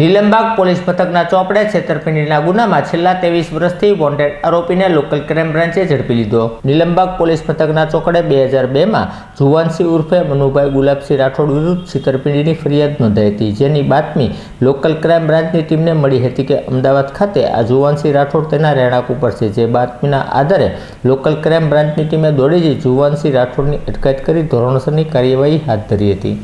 Nilambag police મથકના ચોપડે છેતરપિંડીના ગુનામાં છેલ્લા ત્રેવીસ વર્ષથી વોન્ટેડ આરોપીને લોકલ ક્રાઇમ બ્રાન્ચે ઝડપી લીધો. નીલમબાગ પોલીસ મથકના ચોકડે બે હજાર બેમાં જુવાનસિંહ ઉર્ફે મનુભાઈ ગુલાબસિંહ રાઠોડ વિરુદ્ધ છેતરપિંડીની ફરિયાદ નોંધાઈ હતી. જેની બાતમી લોકલ ક્રાઇમ બ્રાન્ચની ટીમને મળી હતી કે અમદાવાદ ખાતે આ જુવાનસિંહ રાઠોડ તેના રહેણાંક ઉપર છે. જે બાતમીના આધારે લોકલ ક્રાઇમ બ્રાન્ચની ટીમે દોડી જઈ જુવાનસિંહ રાઠોડની અટકાયત કરી ધોરણસરની કાર્યવાહી હાથ ધરી હતી.